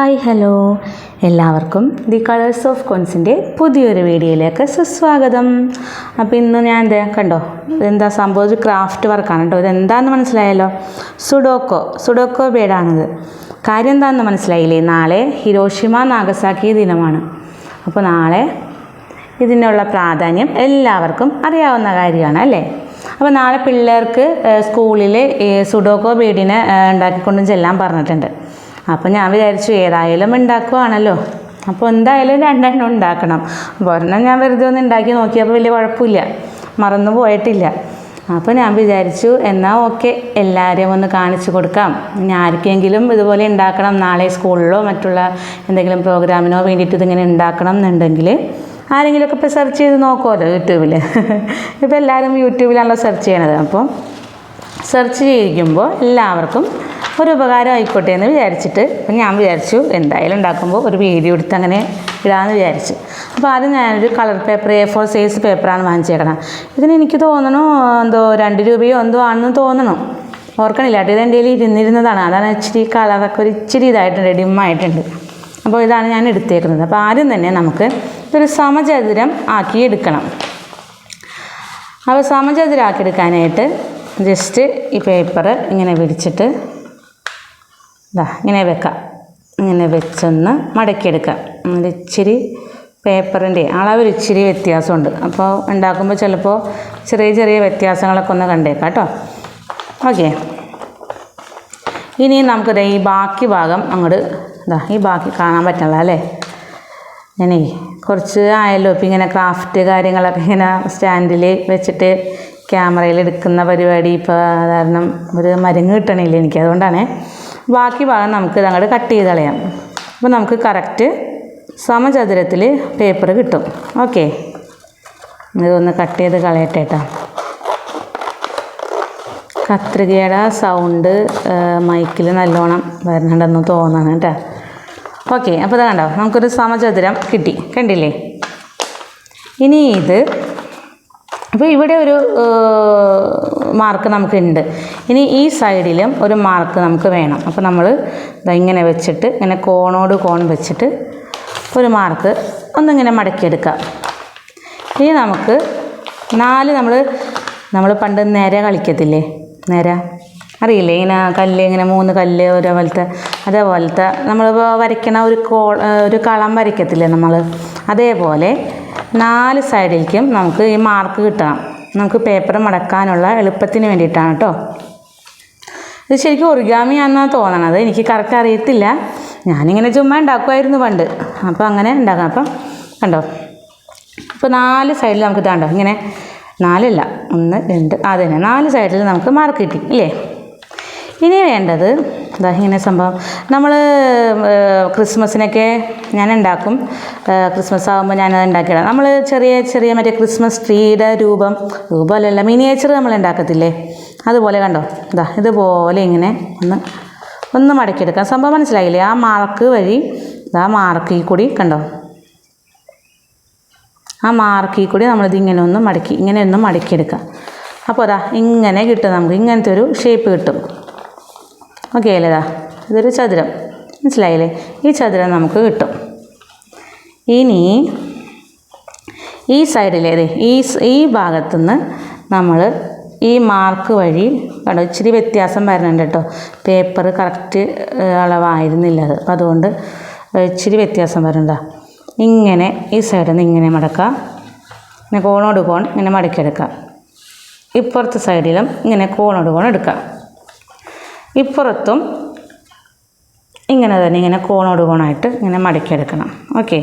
Hi hello. എല്ലാവർക്കും the colours of കോൺസിന്റെ പുതിയൊരു വീഡിയോയിലേക്ക് സുസ്വാഗതം. അപ്പോൾ ഇന്ന് ഞാൻ എന്താ കണ്ടോ ഇതെന്താ സംഭവം? ഒരു ക്രാഫ്റ്റ് വർക്കാണ് കേട്ടോ. ഇതെന്താണെന്ന് മനസ്സിലായല്ലോ? സുഡോക്കോ സുഡോക്കോ പേടാണിത്. കാര്യം എന്താണെന്ന് മനസ്സിലായില്ലേ? നാളെ ഹിരോഷിമ നാഗസാക്കി ദിനമാണ്. അപ്പോൾ നാളെ ഇതിനുള്ള പ്രാധാന്യം എല്ലാവർക്കും അറിയാവുന്ന കാര്യമാണ് അല്ലേ? അപ്പോൾ നാളെ പിള്ളേർക്ക് സ്കൂളിൽ സുഡോക്കോ ബീഡിനെ ഉണ്ടാക്കിക്കൊണ്ടും ചെല്ലാൻ പറഞ്ഞിട്ടുണ്ട്. അപ്പോൾ ഞാൻ വിചാരിച്ചു ഏതായാലും ഉണ്ടാക്കുവാണല്ലോ. അപ്പോൾ എന്തായാലും രണ്ടെണ്ണം ഉണ്ടാക്കണം. ഒരെണ്ണം ഞാൻ വെറുതെ ഒന്ന് ഉണ്ടാക്കി നോക്കിയപ്പോൾ വലിയ കുഴപ്പമില്ല. മറന്നു പോയിട്ടില്ല. അപ്പോൾ ഞാൻ വിചാരിച്ചു എന്നാൽ ഓക്കെ എല്ലാവരെയും ഒന്ന് കാണിച്ചു കൊടുക്കാം. ഇനി ആർക്കെങ്കിലും ഇതുപോലെ ഉണ്ടാക്കണം നാളെ സ്കൂളിലോ മറ്റുള്ള എന്തെങ്കിലും പ്രോഗ്രാമിനോ വേണ്ടിയിട്ട് ഇതിങ്ങനെ ഉണ്ടാക്കണം എന്നുണ്ടെങ്കിൽ ആരെങ്കിലുമൊക്കെ ഇപ്പോൾ സെർച്ച് ചെയ്ത് നോക്കുമല്ലോ യൂട്യൂബിൽ ഇപ്പോൾ എല്ലാവരും യൂട്യൂബിലാണല്ലോ സെർച്ച് ചെയ്യണത്. അപ്പോൾ സെർച്ച് ചെയ്യിക്കുമ്പോൾ എല്ലാവർക്കും ഒരു ഉപകാരം ആയിക്കോട്ടെ എന്ന് വിചാരിച്ചിട്ട് അപ്പം ഞാൻ വിചാരിച്ചു എന്തായാലും ഉണ്ടാക്കുമ്പോൾ ഒരു വീഡിയോ എടുത്ത് അങ്ങനെ ഇടാമെന്ന് വിചാരിച്ചു. അപ്പോൾ ആദ്യം ഞാനൊരു colour paper A four size പേപ്പറാണ് വാങ്ങിച്ചേക്കണം. ഇതിന് എനിക്ക് തോന്നണു എന്തോ രണ്ട് രൂപയോ എന്തോ ആണെന്ന് തോന്നണം? ഓർക്കണില്ല കേട്ടോ. ഇത് എന്റെ കയ്യിൽ ഇരുന്നിരുന്നതാണ്. അതാണ് ഇച്ചിരി കളറൊക്കെ ഒരു ഇച്ചിരി ഇതായിട്ടുണ്ട് ഡിമ്മായിട്ടുണ്ട് അപ്പോൾ ഇതാണ് ഞാൻ എടുത്തേക്കുന്നത്. അപ്പോൾ ആദ്യം തന്നെ നമുക്ക് ഇതൊരു സമചതുരം ആക്കി എടുക്കണം അപ്പോൾ സമചതുരാക്കി എടുക്കാനായിട്ട് ജസ്റ്റ് ഈ പേപ്പർ ഇങ്ങനെ വിരിച്ചിട്ട് ഇതാ ഇങ്ങനെ വെക്കാം. ഇങ്ങനെ വെച്ചൊന്ന് മടക്കിയെടുക്കാം. ഒരു ഇച്ചിരി പേപ്പറിന്റെ അളവിൽ ഇച്ചിരി വ്യത്യാസമുണ്ട്. അപ്പോൾ ഉണ്ടാക്കുമ്പോൾ ചിലപ്പോൾ ചെറിയ ചെറിയ വ്യത്യാസങ്ങളൊക്കെ ഒന്ന് കണ്ടേക്കാം കേട്ടോ. ഓക്കെ. ഇനി നമുക്കിത് ഈ ബാക്കി ഭാഗം അങ്ങോട്ട് ഇതാ ഈ ബാക്കി കാണാൻ പറ്റണല്ലോ അല്ലേ? ഞാനേ കുറച്ച് ആയല്ലോ. ഇപ്പം ഇങ്ങനെ ക്രാഫ്റ്റ് കാര്യങ്ങളൊക്കെ ഇങ്ങനെ സ്റ്റാൻഡിൽ വെച്ചിട്ട് ക്യാമറയിൽ എടുക്കുന്ന പരിപാടി ഇപ്പോൾ കാരണം ഒരു മരുങ്ങ് കിട്ടണില്ല എനിക്ക് അതുകൊണ്ടാണ്. ബാക്കി ഭാഗം നമുക്ക് ഇത് അങ്ങോട്ട് കട്ട് ചെയ്ത് കളയാം. അപ്പോൾ നമുക്ക് കറക്റ്റ് സമചതുരത്തിൽ പേപ്പർ കിട്ടും. ഓക്കെ ഇതൊന്ന് കട്ട് ചെയ്ത് കളയട്ടെ കേട്ടോ കത്രികയുടെ സൗണ്ട് മൈക്കിൽ നല്ലോണം വരുന്നുണ്ടെന്ന് തോന്നണം കേട്ടോ ഓക്കെ അപ്പോൾ ഇത് കണ്ടോ നമുക്കൊരു സമചതുരം കിട്ടി. കണ്ടില്ലേ? ഇനി ഇത് അപ്പോൾ ഇവിടെ ഒരു മാർക്ക് നമുക്കുണ്ട്. ഇനി ഈ സൈഡിലും ഒരു മാർക്ക് നമുക്ക് വേണം. അപ്പോൾ നമ്മൾ ഇങ്ങനെ വെച്ചിട്ട് ഇങ്ങനെ കോണോട് കോൺ വെച്ചിട്ട് ഒരു മാർക്ക് ഒന്നിങ്ങനെ മടക്കിയെടുക്കാം. ഇനി നമുക്ക് നാല് നമ്മൾ നമ്മൾ പണ്ട് നിര കളിക്കത്തില്ലേ? നിര? അറിയില്ലേ? ഇങ്ങനെ കല്ല് ഇങ്ങനെ മൂന്ന് കല്ല് ഒരേപോലത്തെ അതേപോലത്തെ നമ്മളിപ്പോൾ വരയ്ക്കണ ഒരു കോ ഒരു കളം വരയ്ക്കത്തില്ലേ നമ്മൾ അതേപോലെ നാല് സൈഡിലേക്കും നമുക്ക് ഈ മാർക്ക് കിട്ടണം. നമുക്ക് പേപ്പർ മടക്കാനുള്ള എളുപ്പത്തിന് വേണ്ടിയിട്ടാണ് കേട്ടോ ഇത് ശരിക്കും ഒറിഗാമി ഒറിഗാമിയാണെന്നാണ് തോന്നണത്. എനിക്ക് കറക്റ്റ് അറിയത്തില്ല. ഞാനിങ്ങനെ ചുമ്മാ ഉണ്ടാക്കുമായിരുന്നു പണ്ട്. അപ്പോൾ അങ്ങനെ ഉണ്ടാക്കാം. അപ്പം കണ്ടോ? ഇപ്പോൾ നാല് സൈഡിൽ നമുക്ക് ഇതാണ്ടോ ഇങ്ങനെ നാലല്ല. ഒന്ന് രണ്ട്. അത് തന്നെ നാല് സൈഡിൽ നമുക്ക് മാർക്ക് കിട്ടി. ഇല്ലേ? ഇനി വേണ്ടത് ഇതാ ഇങ്ങനെ സംഭവം. നമ്മൾ ക്രിസ്മസിനൊക്കെ ഞാൻ ഉണ്ടാക്കും ക്രിസ്മസ് ആകുമ്പോൾ ഞാനത് ഉണ്ടാക്കിയിടാം. നമ്മൾ ചെറിയ ചെറിയ മറ്റേ ക്രിസ്മസ് ട്രീയുടെ രൂപം രൂപമല്ലല്ല മിനിയേച്ചർ നമ്മൾ ഉണ്ടാക്കത്തില്ലേ? അതുപോലെ കണ്ടോ? ഇതാ ഇതുപോലെ ഇങ്ങനെ ഒന്ന് ഒന്ന് മടക്കിയെടുക്കാം. സംഭവം മനസ്സിലായില്ലേ? ആ മാർക്ക് വഴി ഇതാ മാർക്കിൽ കൂടി കണ്ടോ? ആ മാർക്കിൽ കൂടി നമ്മളിത് ഇങ്ങനെ ഒന്ന് മടക്കി ഇങ്ങനെ ഒന്ന് മടക്കിയെടുക്കാം. അപ്പോൾ അതാ ഇങ്ങനെ കിട്ടും നമുക്ക്. ഇങ്ങനത്തെ ഒരു ഷേപ്പ് കിട്ടും. ഓക്കെ അല്ലേതാ ഇതൊരു ചതുരം. മനസ്സിലായില്ലേ? ഈ ചതുരം നമുക്ക് കിട്ടും. ഇനി ഈ സൈഡിലേത് ഈ ഈ ഭാഗത്തുനിന്ന് നമ്മൾ ഈ മാർക്ക് വഴി കണ്ടോ ഇച്ചിരി വ്യത്യാസം വരുന്നുണ്ട് കേട്ടോ. പേപ്പർ കറക്റ്റ് അളവായിരുന്നില്ല അത്. അപ്പോൾ അതുകൊണ്ട് ഇച്ചിരി വ്യത്യാസം വരണ്ട ഇങ്ങനെ ഈ സൈഡിൽ നിന്ന് ഇങ്ങനെ മടക്കാം. ഇങ്ങനെ കോണോട് കോൺ ഇങ്ങനെ മടക്കിയെടുക്കാം. ഇപ്പുറത്തെ സൈഡിലും ഇങ്ങനെ കോണോട് കോൺ എടുക്കാം. ഇപ്പുറത്തും ഇങ്ങനെ തന്നെ ഇങ്ങനെ കോണോട് കോണായിട്ട് ഇങ്ങനെ മടക്കിയെടുക്കണം. ഓക്കെ.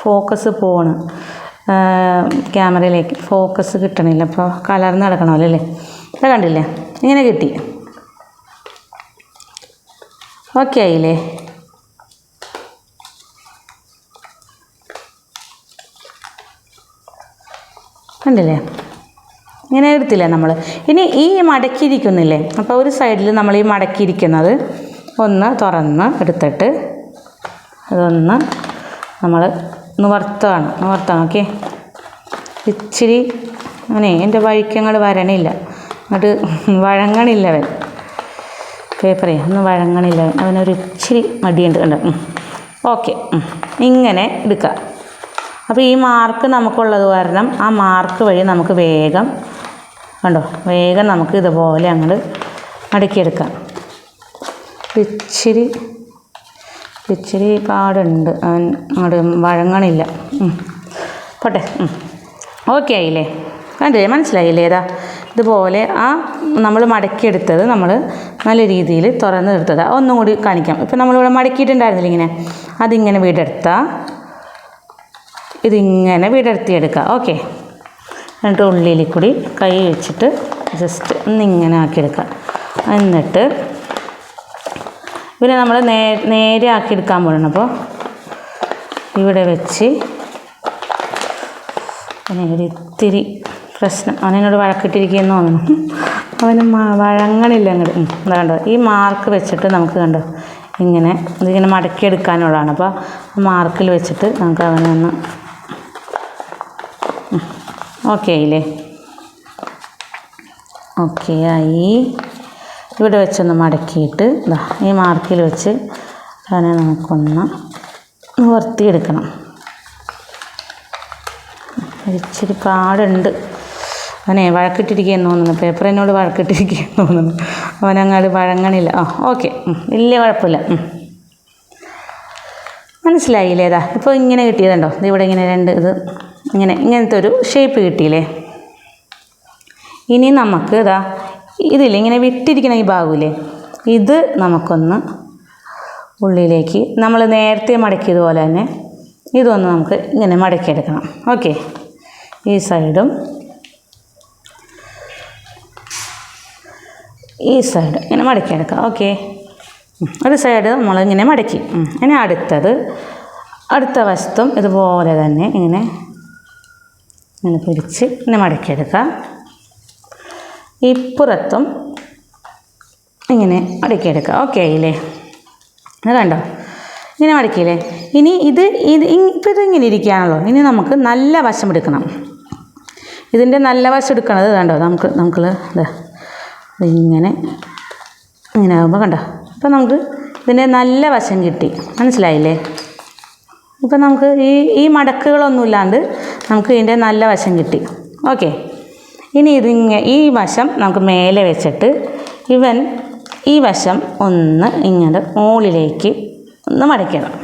ഫോക്കസ് പോണ്. ക്യാമറയിലേക്ക് ഫോക്കസ് കിട്ടണില്ല. അപ്പോൾ കലർന്ന് നടക്കണമല്ലോ അല്ലേ? അത് കണ്ടില്ലേ? ഇങ്ങനെ കിട്ടി. ഓക്കെ ആയില്ലേ? കണ്ടില്ലേ? ഇങ്ങനെ എടുത്തില്ലേ നമ്മൾ ഇനി ഈ മടക്കിയിരിക്കുന്നില്ലേ? അപ്പോൾ ഒരു സൈഡിൽ നമ്മൾ ഈ മടക്കിയിരിക്കുന്നത് ഒന്ന് തുറന്ന് എടുത്തിട്ട് അതൊന്ന് നമ്മൾ നിവർത്താണ് നിവർത്താം ഓക്കെ? ഇച്ചിരി അങ്ങനെ എന്റെ വഴിക്കങ്ങൾ വരണില്ല. അത് വഴങ്ങണില്ല അവൻ. പേപ്പറേ ഒന്ന് വഴങ്ങണില്ല അവനൊരു ഇച്ചിരി മടിയുണ്ട് കണ്ടോ? ഓക്കെ ഇങ്ങനെ എടുക്കുക അപ്പോൾ ഈ മാർക്ക് നമുക്കുള്ളത് കാരണം ആ മാർക്ക് വഴി നമുക്ക് വേഗം കണ്ടോ? വേഗം നമുക്ക് ഇതുപോലെ അങ്ങോട്ട് മടക്കിയെടുക്കാം ഇച്ചിരി ഇച്ചിരി പാടുണ്ട്. അങ്ങോട്ട് വഴങ്ങണില്ല. പോട്ടെ. ഓക്കെ ആയില്ലേ? കണ്ടില്ലേ മനസ്സിലായില്ലേ? ഏതാ? ഇതുപോലെ ആ നമ്മൾ മടക്കിയെടുത്തത് നമ്മൾ നല്ല രീതിയിൽ തുറന്ന് എടുത്തത് ഒന്നും കൂടി കാണിക്കാം. ഇപ്പം നമ്മളിവിടെ മടക്കിയിട്ടുണ്ടായിരുന്നില്ല ഇങ്ങനെ? അതിങ്ങനെ വീടെടുത്താൽ ഇതിങ്ങനെ വീടെടുത്തിയെടുക്കുക ഓക്കെ. എന്നിട്ട് ഉള്ളിയിൽ കൂടി കൈ വെച്ചിട്ട് ജസ്റ്റ് ഒന്നിങ്ങനെ ആക്കിയെടുക്കാം എന്നിട്ട് പിന്നെ നമ്മൾ നേ നേരെ ആക്കിയെടുക്കാൻ പോകണം അപ്പോൾ ഇവിടെ വെച്ച് ഒരു ഇത്തിരി പ്രശ്നം. അവനോട് വഴക്കിട്ടിരിക്കുകയെന്ന് തോന്നുന്നു. അവന് വഴങ്ങണില്ല അങ്ങോട്ട് എന്താ കണ്ടോ? ഈ മാർക്ക് വെച്ചിട്ട് നമുക്ക് കണ്ടോ? ഇങ്ങനെ ഇതിങ്ങനെ മടക്കിയെടുക്കാനുള്ളതാണ്. അപ്പോൾ മാർക്കിൽ വെച്ചിട്ട് നമുക്ക് അവനെ ഒന്ന് ഓക്കെ ആയില്ലേ ഓക്കെ ആയി. ഇവിടെ വെച്ചൊന്ന് മടക്കിയിട്ട് ഇതാ ഈ മാർക്കിൽ വെച്ച് അതിനെ നമുക്കൊന്ന് നിവർത്തിയെടുക്കണം ഇച്ചിരി പാടുണ്ട്. അവനെ വഴക്കിട്ടിരിക്കുകയെന്ന് തോന്നുന്നു. പേപ്പർ എന്നോട് വഴക്കിട്ടിരിക്കുകയെന്ന് തോന്നുന്നു. അവനങ്ങാട് വഴങ്ങണില്ല. ആ ഓക്കെ വലിയ കുഴപ്പമില്ല. മനസ്സിലായില്ലേതാ ഇപ്പോൾ ഇങ്ങനെ കിട്ടിയതുണ്ടോ? ഇത് ഇവിടെ ഇങ്ങനെ രണ്ട് ഇത്. ഇങ്ങനെ ഇങ്ങനത്തെ ഒരു ഷേപ്പ് കിട്ടിയില്ലേ? ഇനി നമുക്ക് ഇതാ ഇതില്ലേ ഇങ്ങനെ വിട്ടിരിക്കുന്ന ഈ ഭാഗമില്ലേ ഇത് നമുക്കൊന്ന് ഉള്ളിലേക്ക് നമ്മൾ നേരത്തെ മടക്കിയതുപോലെ തന്നെ ഇതൊന്ന് നമുക്ക് ഇങ്ങനെ മടക്കിയെടുക്കണം. ഓക്കെ. ഈ സൈഡും ഈ സൈഡ് ഇങ്ങനെ മടക്കിയെടുക്കാം. ഓക്കെ. ഒരു സൈഡ് നമ്മളിങ്ങനെ മടക്കി. ഉം. ഇനി അടുത്തത് അടുത്ത വശത്തും ഇതുപോലെ തന്നെ ഇങ്ങനെ ഇങ്ങനെ പിടിച്ച് ഇങ്ങനെ മടക്കിയെടുക്കാം. ഇപ്പുറത്തും ഇങ്ങനെ മടക്കിയെടുക്കുക ഓക്കെ ആയില്ലേ? അത് കണ്ടോ? ഇങ്ങനെ മടക്കിയില്ലേ? ഇനി ഇത് ഇത് ഇപ്പം ഇത് ഇങ്ങനെ ഇരിക്കുകയാണല്ലോ. ഇനി നമുക്ക് നല്ല വശം എടുക്കണം. ഇതിന്റെ നല്ല വശം എടുക്കണത് കണ്ടോ? നമുക്ക് നമുക്ക് ഇങ്ങനെ ഇങ്ങനെ ആകുമ്പോൾ കണ്ടോ? അപ്പോൾ നമുക്ക് ഇതിന്റെ നല്ല വശം കിട്ടി. മനസ്സിലായില്ലേ? ഇപ്പം നമുക്ക് ഈ ഈ മടക്കുകളൊന്നുമില്ലാണ്ട് നമുക്ക് ഇതിന്റെ നല്ല വശം കിട്ടി. ഓക്കെ ഇനി ഇതിങ്ങ ഈ വശം നമുക്ക് മേലെ വെച്ചിട്ട് ഇവൻ ഈ വശം ഒന്ന് ഇങ്ങനെ മുകളിലേക്ക് ഒന്ന് മടക്കിയിടണം.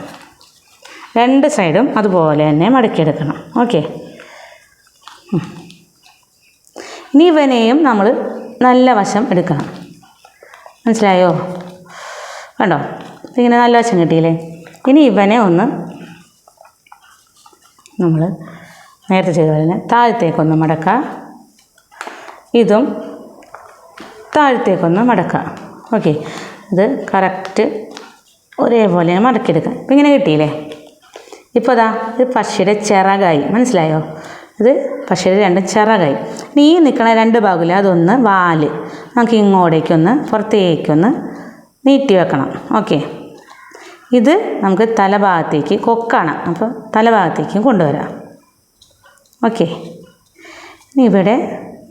രണ്ട് സൈഡും അതുപോലെ തന്നെ മടക്കിയെടുക്കണം. ഓക്കെ ഇനി ഇവനെയും നമ്മൾ നല്ല വശം എടുക്കണം. മനസ്സിലായോ? കണ്ടോ? ഇങ്ങനെ നല്ല വശം കിട്ടിയില്ലേ? ഇനി ഇവനെ ഒന്ന് നമ്മൾ നേരത്തെ ചെയ്ത പോലെ തന്നെ താഴത്തേക്കൊന്ന് മടക്കുക. ഇതും താഴത്തേക്കൊന്ന് മടക്കുക. ഓക്കെ ഇത് കറക്റ്റ് ഒരേപോലെ മടക്കിയെടുക്കുക. ഇപ്പം ഇങ്ങനെ കിട്ടിയില്ലേ? ഇപ്പോൾ അതാ ഇത് പക്ഷിയുടെ ചിറകായി. മനസ്സിലായോ? ഇത് പക്ഷിയുടെ രണ്ട് ചിറകായി. ഇനി ഈ നിൽക്കണ രണ്ട് ഭാഗമില്ല? അതൊന്ന് വാൽ. നമുക്ക് ഇങ്ങോട്ടേക്കൊന്ന് പുറത്തേക്കൊന്ന് നീട്ടി വെക്കണം. ഓക്കെ ഇത് നമുക്ക് തലഭാഗത്തേക്ക് കൊക്കാണ്. അപ്പോൾ തലഭാഗത്തേക്കും കൊണ്ടുവരാം. ഓക്കെ. ഇനി ഇവിടെ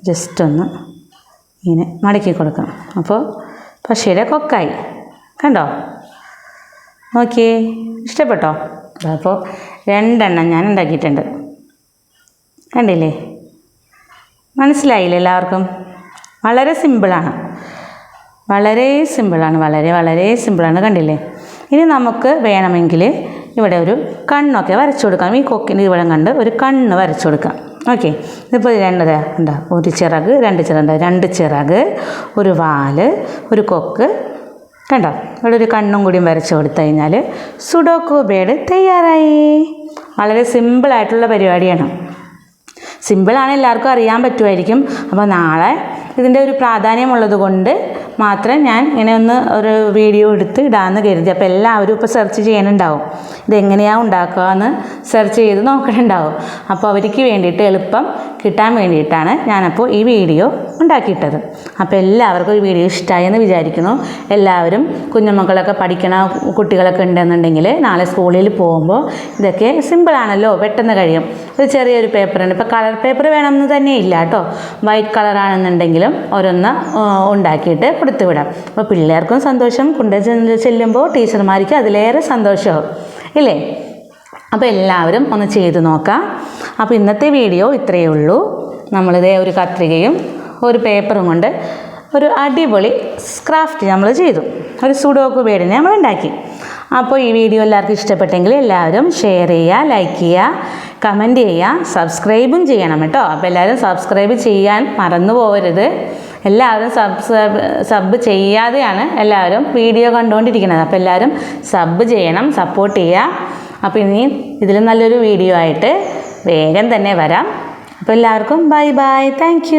ജസ്റ്റ് ഒന്ന് ഇങ്ങനെ മടക്കി കൊടുക്കണം. അപ്പോൾ പക്ഷിയുടെ കൊക്കായി. കണ്ടോ? ഓക്കെ ഇഷ്ടപ്പെട്ടോ? അപ്പോൾ രണ്ടെണ്ണം ഞാൻ ഉണ്ടാക്കിയിട്ടുണ്ട്. കണ്ടില്ലേ? മനസ്സിലായില്ലേ എല്ലാവർക്കും? വളരെ സിമ്പിളാണ് വളരെ സിമ്പിളാണ് വളരെ വളരെ സിമ്പിളാണ് കണ്ടില്ലേ? ഇനി നമുക്ക് വേണമെങ്കിൽ ഇവിടെ ഒരു കണ്ണൊക്കെ വരച്ചു കൊടുക്കാം. ഈ കൊക്കിന് ഇവിടെ കണ്ട് ഒരു കണ്ണ് വരച്ചു കൊടുക്കാം. ഓക്കെ ഇതിപ്പോൾ രണ്ടര എന്താ ഒരു ചിറക് രണ്ട് ചിറക് രണ്ട് ചിറക് ഒരു വാൽ ഒരു കൊക്ക്. കണ്ടോ? ഇവിടെ ഒരു കണ്ണും കൂടിയും വരച്ചു കൊടുത്തു കഴിഞ്ഞാൽ സുഡോക്കോ ബേഡ് തയ്യാറായി. വളരെ സിമ്പിളായിട്ടുള്ള പരിപാടിയാണ്. സിമ്പിളാണ് എല്ലാവർക്കും അറിയാൻ പറ്റുമായിരിക്കും. അപ്പോൾ നാളെ ഇതിന്റെ ഒരു പ്രാധാന്യമുള്ളത് കൊണ്ട് മാത്രം ഞാൻ ഇങ്ങനെ ഒന്ന് ഒരു വീഡിയോ എടുത്ത് ഇടാമെന്ന് കരുതി. അപ്പോൾ എല്ലാവരും ഇപ്പോൾ സെർച്ച് ചെയ്യാനുണ്ടാവും. ഇതെങ്ങനെയാണ് ഉണ്ടാക്കുക എന്ന് സെർച്ച് ചെയ്ത് നോക്കണുണ്ടാവും. അപ്പോൾ അവർക്ക് വേണ്ടിയിട്ട് എളുപ്പം കിട്ടാൻ വേണ്ടിയിട്ടാണ് ഞാനപ്പോൾ ഈ വീഡിയോ ഉണ്ടാക്കിയിട്ടത്. അപ്പോൾ എല്ലാവർക്കും ഈ വീഡിയോ ഇഷ്ടമായെന്ന് വിചാരിക്കുന്നു. എല്ലാവരും കുഞ്ഞുമക്കളൊക്കെ പഠിക്കണ കുട്ടികളൊക്കെ ഉണ്ടെന്നുണ്ടെങ്കിൽ നാളെ സ്കൂളിൽ പോകുമ്പോൾ ഇതൊക്കെ സിമ്പിളാണല്ലോ പെട്ടെന്ന് കഴിയും. ഒരു ചെറിയൊരു പേപ്പറാണ് ഇപ്പോൾ കളർ പേപ്പർ വേണമെന്ന് തന്നെ ഇല്ല കേട്ടോ. വൈറ്റ് കളറാണെന്നുണ്ടെങ്കിലും ഓരോന്ന് ഉണ്ടാക്കിയിട്ട് കൊടുത്തു വിടാം അപ്പോൾ പിള്ളേർക്കും സന്തോഷം. കൊണ്ട് ചെല്ലുമ്പോൾ ടീച്ചർമാർക്ക് അതിലേറെ സന്തോഷമാവും ഇല്ലേ? അപ്പോൾ എല്ലാവരും ഒന്ന് ചെയ്ത് നോക്കാം. അപ്പോൾ ഇന്നത്തെ വീഡിയോ ഇത്രയേ ഉള്ളൂ. നമ്മളിതേ ഒരു കത്രികയും ഒരു പേപ്പറും കൊണ്ട് ഒരു അടിപൊളി സ്ക്രാഫ്റ്റ് നമ്മൾ ചെയ്തു. ഒരു സുഡോക്ക് ബേഡിനെ നമ്മൾ ഉണ്ടാക്കി. അപ്പോൾ ഈ വീഡിയോ എല്ലാവർക്കും ഇഷ്ടപ്പെട്ടെങ്കിൽ എല്ലാവരും ഷെയർ ചെയ്യുക ലൈക്ക് ചെയ്യുക കമന്റ് ചെയ്യുക സബ്സ്ക്രൈബും ചെയ്യണം കേട്ടോ. അപ്പോൾ എല്ലാവരും സബ്സ്ക്രൈബ് ചെയ്യാൻ മറന്നു പോകരുത് എല്ലാവരും സബ്സ്ക്രൈബ് സബ് ചെയ്യാതെയാണ് എല്ലാവരും വീഡിയോ കണ്ടുകൊണ്ടിരിക്കുന്നത്. അപ്പോൾ എല്ലാവരും സബ് ചെയ്യണം സപ്പോർട്ട് ചെയ്യുക. അപ്പോൾ ഇനി ഇതിൽ നല്ലൊരു വീഡിയോ ആയിട്ട് വേഗം തന്നെ വരാം. അപ്പോൾ എല്ലാവർക്കും ബൈ ബൈ താങ്ക്